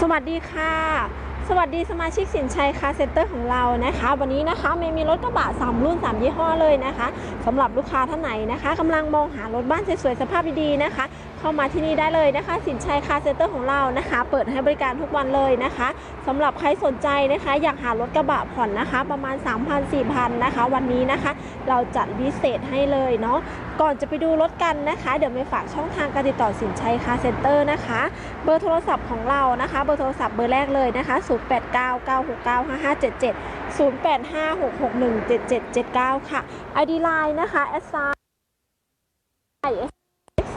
สวัสดีค่ะ สวัสดีสมาชิกสินชัยคาร์เซ็นเตอร์ของเรานะคะ วันนี้นะคะเมย์มีรถกระบะ3รุ่น 3 ยี่ห้อเลยนะคะสำหรับลูกค้าท่านไหนนะคะกำลังมองหารถบ้านสวยๆสภาพดีๆนะคะ เข้ามาที่นี่ได้เลยนะคะ สินชัยคาร์เซ็นเตอร์ของเรานะคะ เปิดให้บริการทุกวันเลยนะคะสำหรับใครสนใจนะคะ อยากหารถกระบะผ่อนนะคะ ประมาณ 3,000-4,000นะคะ วันนี้นะคะ เราจัดพิเศษให้เลยเนาะก่อนจะไปดูรถกันนะคะ เดี๋ยวไม่ฝากช่องทางการติดต่อสินชัยคาร์เซ็นเตอร์นะคะ เบอร์โทรศัพท์ของเรานะคะ เบอร์โทรศัพท์เบอร์แรกเลยนะคะ0899695577 0856617779 ค่ะ ID Line นะคะ s อ s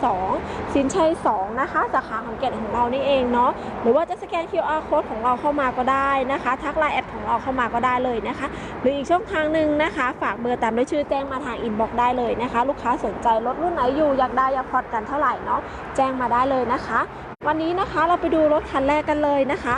2สินชัย 2 นะคะ สาขาของเกตของเรานี่เองเนาะหรือว่าจะสแกน QR code ของเราเข้ามาก็ได้นะคะ ทักไลน์แอดของเราเข้ามาก็ได้เลยนะคะ หรืออีกช่องทางหนึ่งนะคะ ฝากเบอร์ตามด้วยชื่อแจ้งมาทางอินบ็อกซ์ได้เลยนะคะ ลูกค้าสนใจรถรุ่นไหนอยู่อยากได้อยากพอดกันเท่าไหร่เนาะแจ้งมาได้เลยนะคะ วันนี้นะคะเราไปดูรถคันแรกกันเลยนะคะ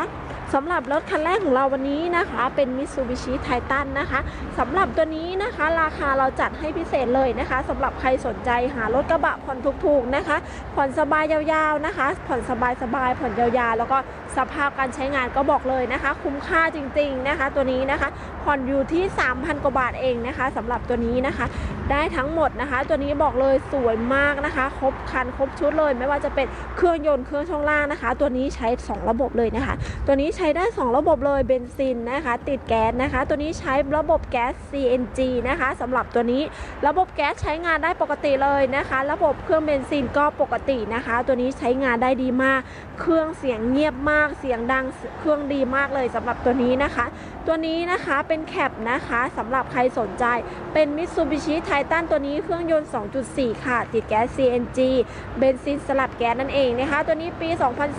สำหรับรถคันแรกของเราวันนี้นะคะ เป็น Mitsubishi Titan นะคะสำหรับตัวนี้นะคะราคาเราจัดให้พิเศษเลยนะคะสำหรับใครสนใจหารถกระบะผ่อนถูกๆนะคะ ผ่อนสบายยาวๆนะคะ ผ่อนสบายๆผ่อนยาวๆ แล้วก็สภาพการใช้งานก็บอกเลยนะคะ คุ้มค่าจริงๆนะคะ ตัวนี้นะคะ ผ่อนอยู่ที่ 3,000 กว่าบาทเองนะคะสำหรับตัวนี้นะคะ ได้ทั้งหมดนะคะ ตัวนี้บอกเลยสวยมากนะคะ ครบคันครบชุดเลย ไม่ว่าจะเป็นเครื่องยนต์เครื่องช่องล่างนะคะ ตัวนี้ใช้ 2 ระบบเลยนะคะ ตัวนี้ใช้ช้ได้ 2 ระบบเลยเบนซินนะคะ ติดแก๊สนะคะ ตัวนี้ใช้ระบบแก๊ส CNG นะคะสำหรับตัวนี้ระบบแก๊สใช้งานได้ปกติเลยนะคะ ระบบเครื่องเบนซินก็ปกตินะคะ ตัวนี้ใช้งานได้ดีมาก เครื่องเสียงเงียบมากเสียงดังเครื่องดีมากเลยสำหรับตัวนี้นะคะ ตัวนี้นะคะเป็นแคปนะคะสำหรับใครสนใจเป็น Mitsubishi Titan ตัวนี้เครื่องยนต์ 2.4 ค่ะ ติดแก๊ส CNG เบนซินสลับแก๊สนั่นเองนะคะ ตัวนี้ปี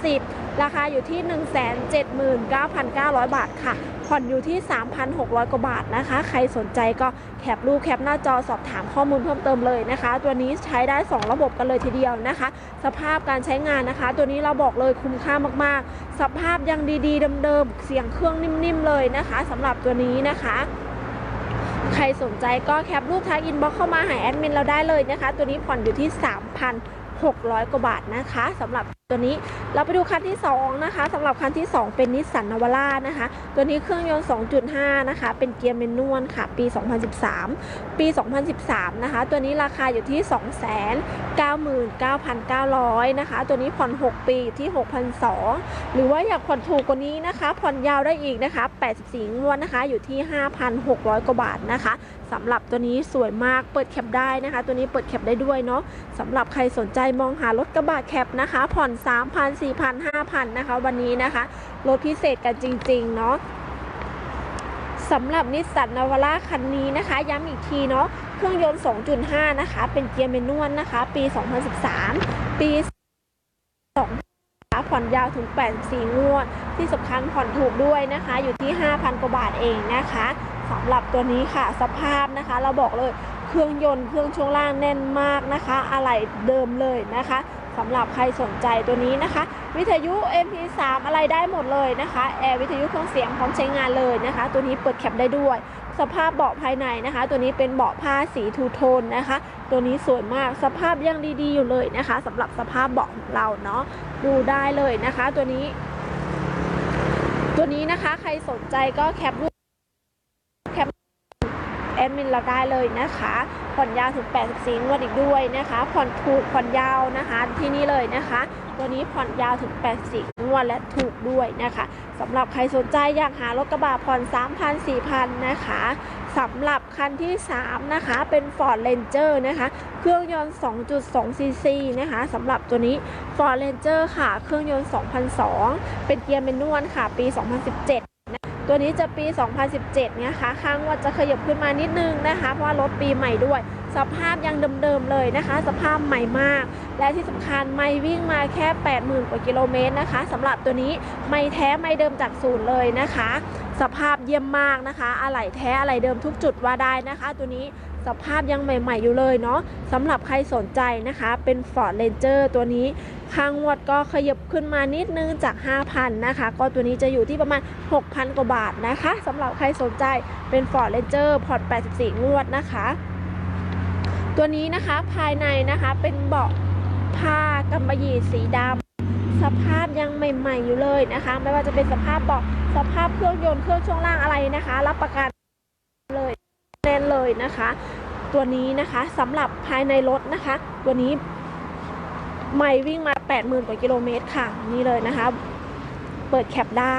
2010 ราคาอยู่ที่ 1 7 0 0 0 19,900 บาทค่ะ ผ่อนอยู่ที่ 3,600 กว่าบาทนะคะ ใครสนใจก็แคปรูปแคปหน้าจอสอบถามข้อมูลเพิ่มเติมเลยนะคะ ตัวนี้ใช้ได้ 2 ระบบกันเลยทีเดียวนะคะ สภาพการใช้งานนะคะ ตัวนี้เราบอกเลยคุ้มค่ามากๆ สภาพยังดีๆเดิมๆเสียงเครื่องนิ่มๆเลยนะคะสำหรับตัวนี้นะคะใครสนใจก็แคปรูปทางอินบ็อกเข้ามาหาแอดมินเราได้เลยนะคะ ตัวนี้ผ่อนอยู่ที่ 3,600 กว่าบาทนะคะสำหรับ ตัวนี้ เราไปดูคันที่ 2 นะคะสำหรับคันที่ 2 เป็นนิสสันนาวาร่านะคะ ตัวนี้เครื่องยนต์ 2.5 นะคะ เป็นเกียร์เมนวลค่ะ ปี 2013 ปี 2013 นะคะ ตัวนี้ราคาอยู่ที่ 299,900นะคะ ตัวนี้ผ่อน 6 ปีที่6,200หรือว่าอยากผ่อนถูกกว่านี้นะคะ ผ่อนยาวได้อีกนะคะ 84 งวดนะคะ อยู่ที่ 5,600 กว่าบาทนะคะ สำหรับตัวนี้สวยมากเปิดแคปได้นะคะ ตัวนี้เปิดแคปได้ด้วยเนาะสำหรับใครสนใจมองหารถกระบะแคปนะคะ ผ่อน 3,000 4,000 5,000 นะคะ วันนี้นะคะรถพิเศษกันจริง ๆ เนาะสำหรับนิสสันนาวาร่าคันนี้นะคะ ย้ำอีกทีเนาะเครื่องยนต์ 2.5 นะคะ เป็นเกียร์เมนวลนะคะ ปี 2013 ปี2ผ่อนยาวถึง 84 งวด ที่สำคัญผ่อนถูกด้วยนะคะ อยู่ที่ 5,000 กว่าบาทเองนะคะ สำหรับตัวนี้ค่ะสภาพนะคะ เราบอกเลยเครื่องยนต์เครื่องช่วงล่างแน่นมากนะคะ อะไหล่เดิมเลยนะคะสำหรับใครสนใจตัวนี้นะคะ วิทยุ MP3 อะไรได้หมดเลยนะคะแอร์วิทยุเครื่องเสียงพร้อมใช้งานเลยนะคะ ตัวนี้เปิดแคปได้ด้วย สภาพเบาะภายในนะคะ ตัวนี้เป็นเบาะผ้าสีทูโทนนะคะ ตัวนี้สวยมากสภาพยังดีๆอยู่เลยนะคะสำหรับสภาพเบาะของเราเนาะดูได้เลยนะคะ ตัวนี้ ตัวนี้นะคะใครสนใจก็แคปรูป ดมินเราได้เลยนะคะ ผ่อนยาวถึง 84 งวดอีกด้วยนะคะ ผ่อนถูกผ่อนยาวนะคะที่นี่เลยนะคะ ตัวนี้ผ่อนยาวถึง 84 งวดและถูกด้วยนะคะสำหรับใครสนใจอยากหารถกระบะผ่อน 3,000 4,000 นะคะสำหรับคันที่ 3 นะคะ เป็น Ford Ranger นะคะ เครื่องยนต์ 2.2ซีซีนะคะสำหรับตัวนี้ Ford Ranger ค่ะ เครื่องยนต์ 2002 เป็นเกียร์เมนวลค่ะ ปี 2017 ตัวนี้จะปี 2017นะคะข้างว่าจะขยับขึ้นมานิดนึงนะคะ เพราะว่ารถปีใหม่ด้วย สภาพยังเดิมๆเลยนะคะ สภาพใหม่มาก และที่สำคัญไม่วิ่งมาแค่ 80,000 กว่ากิโลเมตรนะคะสำหรับตัวนี้ไม่แท้ไม่เดิมจากศูนย์เลยนะคะ สภาพเยี่ยมมากนะคะ อะไหล่แท้อะไหล่เดิมทุกจุดว่าได้นะคะ ตัวนี้ สภาพยังใหม่ๆอยู่เลยเนาะสำหรับใครสนใจนะคะ เป็น Ford Ranger ตัวนี้ค่างวดก็ขยับขึ้นมานิดนึงจาก 5,000 นะคะ ก็ตัวนี้จะอยู่ที่ประมาณ 6,000 กว่าบาทนะคะสำหรับใครสนใจเป็น Ford Ranger พอร์ต84 งวดนะคะ ตัวนี้นะคะภายในนะคะเป็นเบาะผ้ากำมะหยี่สีดำสภาพยังใหม่ ๆ อยู่เลยนะคะ ไม่ว่าจะเป็นสภาพเบอกสภาพเครื่องยนต์เครื่องช่วงล่างอะไรนะคะ รับประกัน เลยนะคะ ตัวนี้นะคะสำหรับภายในรถนะคะ ตัวนี้ไม่วิ่งมา 80,000 กว่ากิโลเมตรค่ะ นี่เลยนะคะ เปิดแคปได้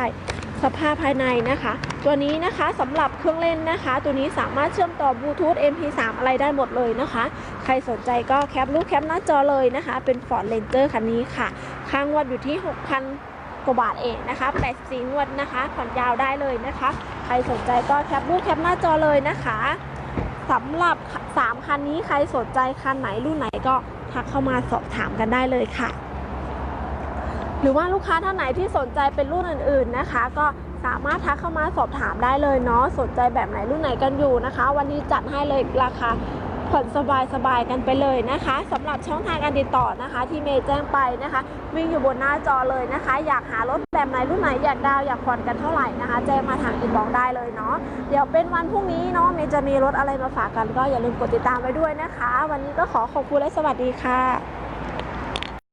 สภาพภายในนะคะ ตัวนี้นะคะสำหรับเครื่องเล่นนะคะ ตัวนี้สามารถเชื่อมต่อบลูทูธ MP3 อะไรได้หมดเลยนะคะ ใครสนใจก็แคปรูปแคปหน้าจอเลยนะคะ เป็น Ford Ranger คันนี้ค่ะค่างวัดอยู่ที่ 6,000 กว่าบาทเองนะคะ 84งวดนะคะ ผ่อนยาวได้เลยนะคะ ใครสนใจก็แคปรูปแคปหน้าจอเลยนะคะ สำหรับ 3 คันนี้ใครสนใจคันไหนรุ่นไหนก็ทักเข้ามาสอบถามกันได้เลยค่ะ หรือว่าลูกค้าท่านไหนที่สนใจเป็นรุ่นอื่น ๆนะคะ ก็สามารถทักเข้ามาสอบถามได้เลยเนาะสนใจแบบไหนรุ่นไหนกันอยู่นะคะ วันนี้จัดให้เลยราคา ผ่อนสบายๆกันไปเลยนะคะสำหรับช่องทางการติดต่อนะคะ ที่เมย์แจ้งไปนะคะ วิ่งอยู่บนหน้าจอเลยนะคะ อยากหารถแบบไหนรุ่นไหนอยากดาวอยากผ่อนกันเท่าไหร่นะคะ แจ้งมาทางอินบ็อกได้เลยเนาะเดี๋ยวเป็นวันพรุ่งนี้เนาะเมย์จะมีรถอะไรมาฝากกันก็อย่าลืมกดติดตามไว้ด้วยนะคะ วันนี้ก็ขอขอบคุณและสวัสดีค่ะ